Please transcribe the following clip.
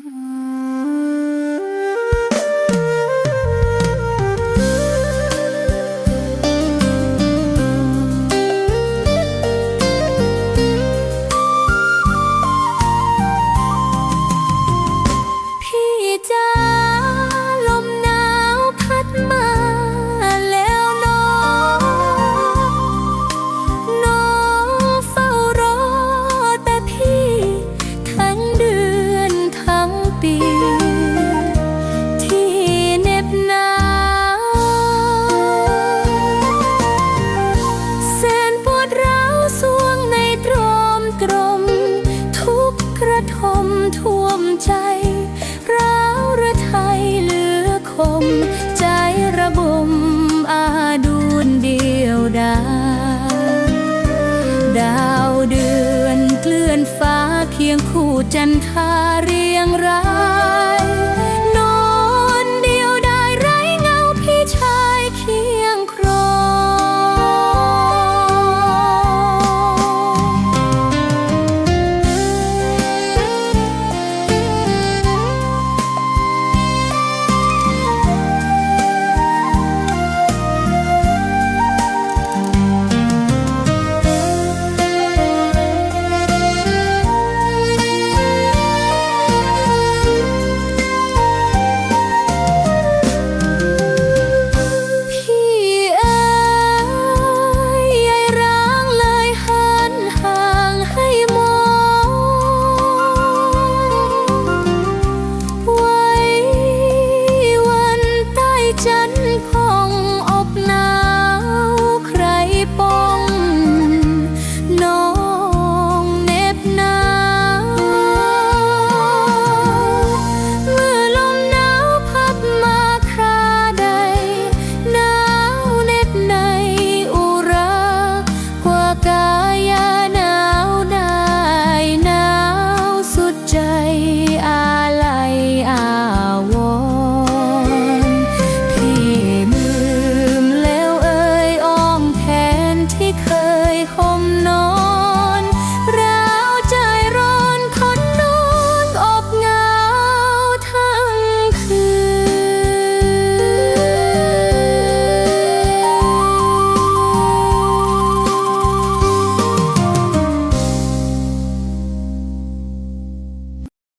Mm-hmm. ใจร้าวระไทยเหลือคม ใจระบมอาดูนเดียวดายดาวเดือนเกลื่อนฟ้าเคียงคู่จันทาเรียงราย